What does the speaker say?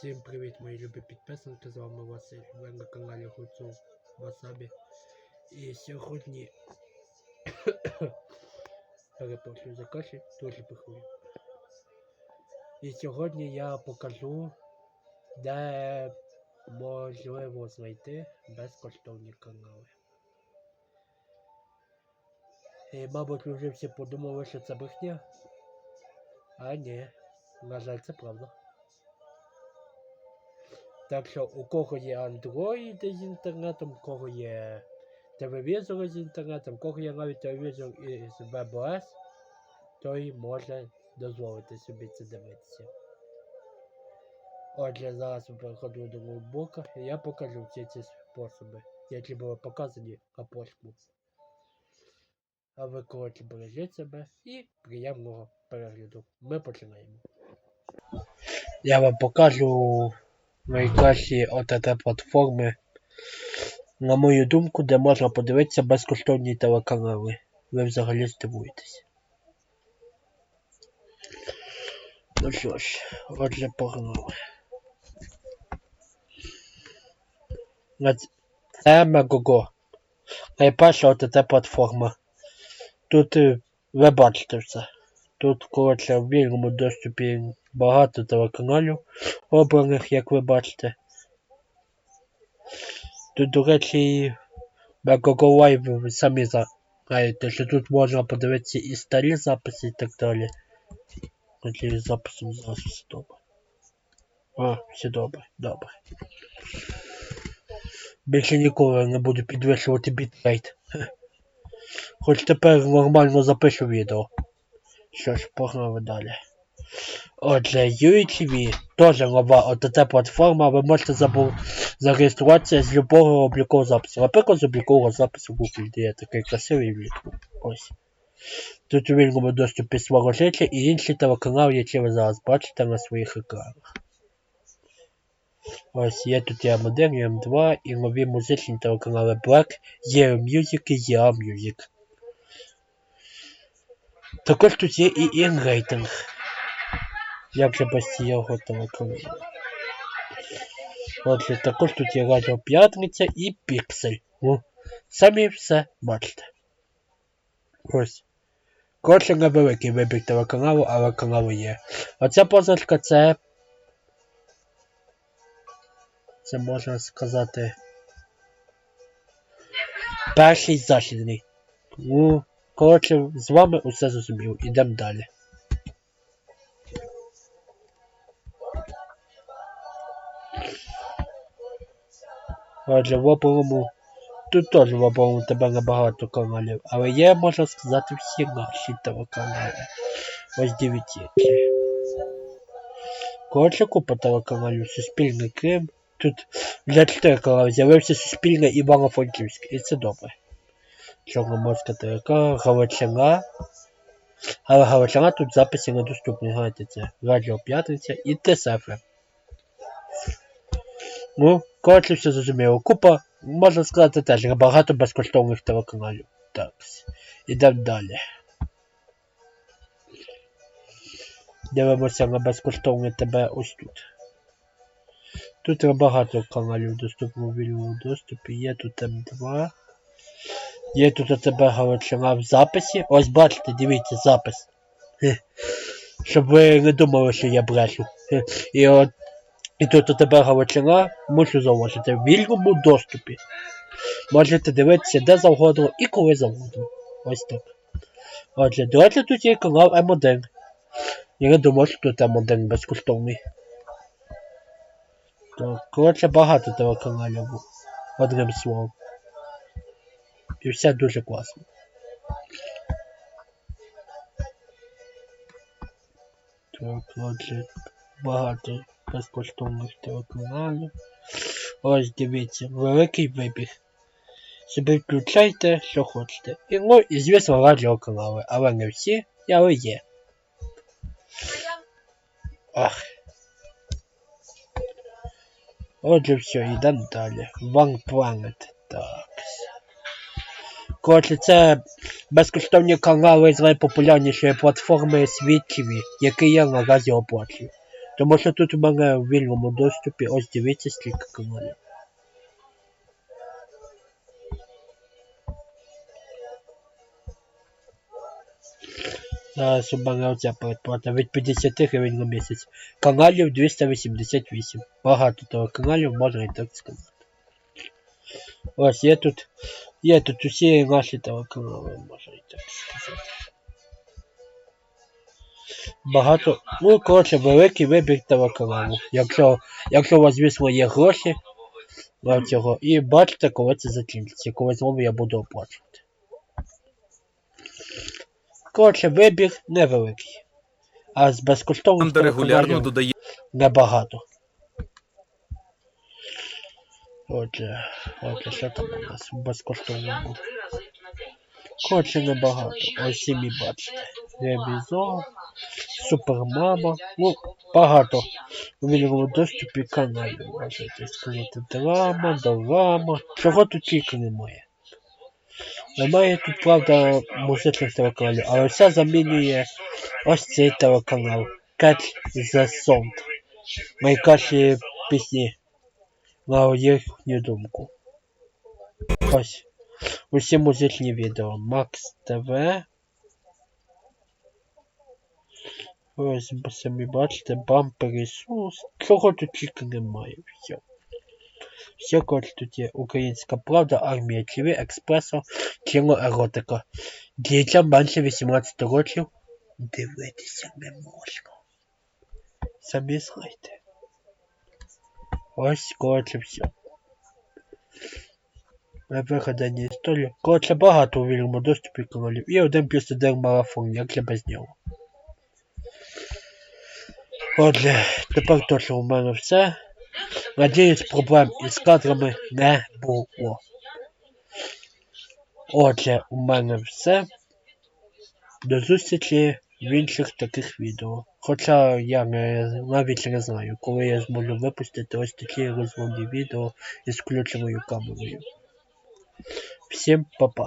Всім привіт, мої любі підписники, з вами Василь. Ви на каналі Гуцул Васабі. І сьогодні перепрошую за кашель, дуже пихую. І сьогодні я покажу, де можливо знайти безкоштовні канали. І, мабуть, вже всі подумали, що це брехня. А ні, на жаль, це правда. Так що у кого є Android з інтернетом, у кого є телевізор з інтернетом, у кого є навіть телевізор із WebOS, той може дозволити собі це дивитися. Отже, зараз я переходжу до ноутбука і я покажу всі ці способи, які були показані на почту. А ви коротше бережіть себе і приємного перегляду. Ми починаємо. Я вам покажу найкращі ОТТ платформи, на мою думку, де можна подивитися безкоштовні телеканали. Ви взагалі здивуєтесь. Ну що ж, отже, погнали. Це Мегого. Найперша ОТТ платформа. Тут е, ви бачите все. Тут, коротше, в вільному доступі багато телеканалів обраних, як ви бачите. Тут, до речі, Megogo Live ви самі знаєте, що тут можна подивитися і старі записи і так далі. Хоча з записом зараз все добре. А, все добре, добре. Більше ніколи не буду підвищувати бітрейт. Хоч тепер нормально запишу відео. Що ж, погнали далі. Отже, UTV теж нова ОТТ платформа, ви можете забу... зареєструватися з любого облікового запису. Наприклад, з облікового запису Google, де є такий красивий влітку. Ось. Тут у вільному доступі свого і інші телеканали, які ви зараз бачите на своїх екранах. Ось є тут і М1, і М2, і нові музичні телеканали Black, Є Music і Yeah Music. Також тут є і інрейтинг. Як же без цього телеканалу. Отже, також тут є Радіо П'ятниця і Піксель. Ну, самі все бачите. Ось. Коротше, невеликий вибір телеканалу, але канали є. Оця позначка це. Це можна сказати. Перший західний. Ну, коротше, з вами усе зрозуміло. Ідемо далі. Отже, в опорому. Тут теж в опорому тебе набагато каналів. Але є, можна сказати, всі наші телеканали. Ось дивіться. Коротше, купа телеканалів. Суспільний Крим. Тут для 4 каналів з'явився Суспільне Івано-Франківське. І це добре. Чорноморська ТРК, Галичина. Але Галичина тут записи недоступні. Знаєте, це Радіо П'ятниця і ТСФ. Ну, коротше, все зрозуміло. Купа, можна сказати, теж багато безкоштовних телеканалів. Так. Ідемо далі. Дивимося на безкоштовне тебе ось тут. Тут є багато каналів доступно у вільному доступі. Є тут М2. Є тут тебе Галичина в записі. Ось бачите, дивіться, запис. Щоб ви не думали, що я брешу. І от і тут у тебе Галичина, мушу зауважити, в вільному доступі. Можете дивитися де завгодно і коли завгодно. Ось так. Отже, речі, тут є канал М1. Я не думаю, що тут М1 безкоштовний. Так, коротше, багато телеканалів. Одним словом. І все дуже класно. Так, отже, багато безкоштовних телеканалів. Ось дивіться, великий вибір. Собі включайте, що хочете. І, ну, і звісно, радіоканали, але не всі, але є. Ах. Отже, все, йдемо далі. One Planet. Так. Коротше, це безкоштовні канали з найпопулярнішої платформи світові, які я наразі оплачую. Тому що тут у в вільному доступі, ось дивіться скільки каналів. Зараз у мене оця передплата від 50 гривень на місяць. Каналів 288. Багато того каналів, можна і так сказати. Ось є тут. Є тут усі наші телеканали, можна і так сказати. Багато. Ну, коротше, великий вибір телеканалу. Якщо, якщо у вас, звісно, є гроші цього. І бачите, коли це закінчиться, коли знову я буду оплачувати. Коротше, вибір невеликий. А з безкоштовних Команда регулярно додає небагато. Отже, отже, що там у нас в безкоштовному? Коротше, небагато. Ось самі бачите. Ревізор, Супермама. Ну, багато. У вільному доступі каналів, можете сказати. Драма, дорама. Чого тут тільки немає. Немає тут, правда, музичних телеканалів, але все замінює ось цей телеканал. Catch the Sound. Найкращі пісні на їхню думку. Ось. Усі музичні відео. Макс ТВ. Ось самі бачите, бампер Ісус. Чого тут тільки немає. Все. Все, коротше, тут є Українська Правда, Армія ТВ, Експресо, кіно еротика. Дітям менше 18 років дивитися не можна. Самі знаєте. Ось, коротше, все. Вигадані історії. Коротше, багато у вільному доступі каналів. І один плюс один марафон, як я без нього. Отже, тепер точно у мене все. Надіюсь, проблем із кадрами не було. Отже, у мене все. До зустрічі в інших таких відео. Хоча я не, навіть не знаю, коли я зможу випустити ось такі розмовні відео із включеною камерою. Всім па-па.